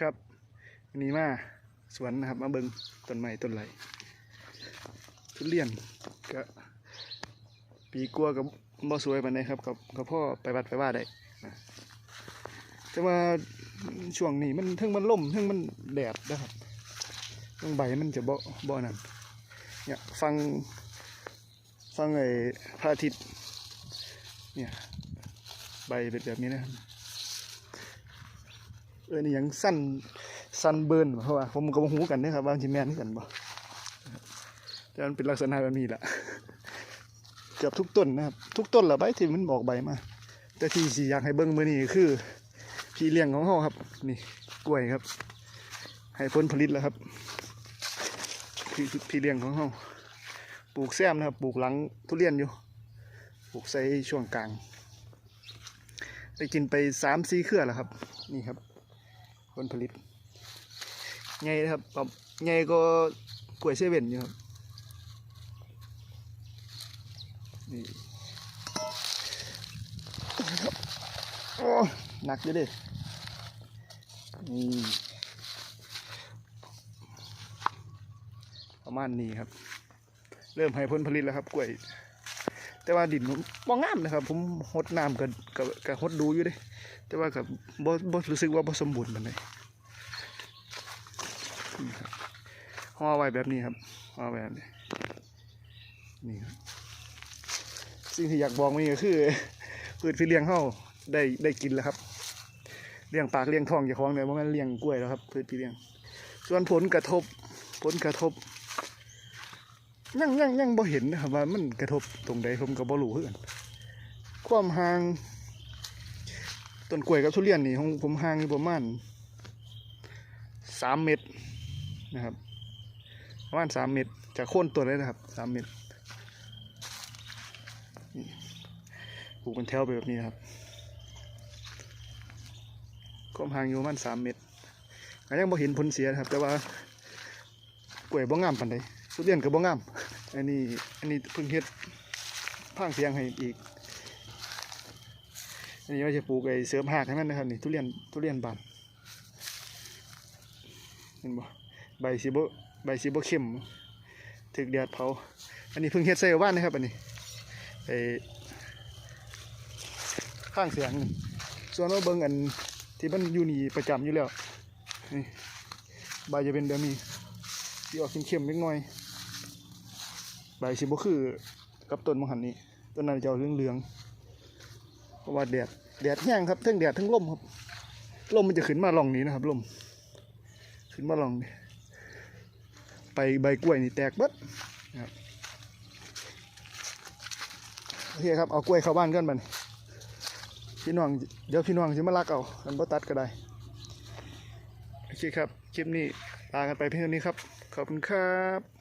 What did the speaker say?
ครับวันนี้มาสวนนะครับ มาเบิงต้นไม้ต้นไรทุเรียนก็ปีกลัวกับบ่สวยปานใดครับกับกับพ่อไปวัดไปว่าได้แต่ว่าช่วงนี้มันทั้งมันล่มทั้งมันแดดนะครับเทั้งใบมันจะบ่บ่นั่นเนี่ยฟังฟังไอ้พระอาทิตย์เนี่ยใบเป็นแบบนี้นะครับ เออนี่ยังสั้นสั้นเบิร์นเพราะว่าผมก็บ่ฮู้กันนะครับว่ามันสิแม่นคือกันบ่แต่มันเป็นลักษณะแบบนี้แหละเกือบทุกต้นนะครับ ทุกต้นละใบที่มันบอกใบมา แต่ที่สิอยากให้เบิ่งมือนี้ก็คือพี่เลี้ยงของเฮาครับ นี่กล้วยครับ ให้ผลผลิตแล้วครับพี่พี่เลี้ยงของเฮาปลูกแซมนะครับ ปลูกหลังทุเรียนอยู่ ปลูกใส่ช่วงกลางได้กินไปสามสี่เครือแล้วครับ นี่ครับ ผลผลิตไงครับไงก็กล้วยเซเว่นอยู่ครับนี่โอ้หนักอยู่ดินี่ประมาณนี้ครับ เริ่มให้ผลผลิตแล้วครับกล้วย แต่ว่าดินผมบ่งามนะครับ ผมหดน้ำกับกับกับหดดูอยู่เด้แต่ว่ากับบ่บ่รู้สึกว่าบ่สมบูรณ์ปานใดนี่ครับห่อไว้แบบนี้ครับห่อไว้แบบนี้นี่ครับสิ่งที่อยากบอกนี่ก็คือพืชพี่เลี้ยงเฮาได้ได้กินแล้วครับเลี้ยงปากเลี้ยงท้องเจ้าของเนี่ยบ่แม่นเลี้ยงกล้วยแล้วครับพืชพี่เลี้ยง ส่วนผลกระทบผลกระทบ ยังยังยังบ่เห็นนะครับว่ามันกระทบตรงใดผมก็บ่รู้คือนความห่างต้นกล้วยกับทุเรียนนี่ของผมห่างอยู่ประมาณสามเมตรนะครับประมาณสามเมตรจากโค่นต้นเลยนะครับสามเมตรปลูกเป็นแถวไปแบบนี้ครับความห่างอยู่ประมาณสามเมตรยังบ่เห็นผลเสียนะครับ แต่ว่ากล้วยบ่งามปานใด ทุเรียนก็บ่งาม อันนี้อันนี้เพิ่งเฮ็ดพางเสียงให้อีก อันนี้ว่าจะปลูกไอ้เสริมหากให้มันนะครับนี่ทุเรียนทุเรียนบานเห็นบ่ใบสีโบใบสีโบเข้มถึกแดดเผา อันนี้เพิ่งเฮ็ดใส่ว่านนะครับอันนี้ไอ้ข้างเสียงส่วนว่าเบิ่งอันที่มันอยู่นี่ประจำอยู่แล้วนี่ใบจะเป็นแบบนี้สีออกเข้มๆเล็กน้อย ใบสีโบคือกับต้นมังหันนี้ต้นนั้นจะออกเหลืองๆเพราะว่าแดดแดดแห้งครับทั้งแดดทั้งลมครับลมมันจะขึ้นมาลองนี้นะครับลมขึ้นมาลองนี้ไปใบกล้วยนี่แตกเบิดนะครับโอเคครับเอากล้วยเข้าบ้านกันบันพี่น้องเดี๋ยวพี่น้องจะมาลักเอาอันบ่ตัดก็ได้โอเคครับคลิปนี้ลากันไปเพียงเท่านี้ครับขอบคุณครับ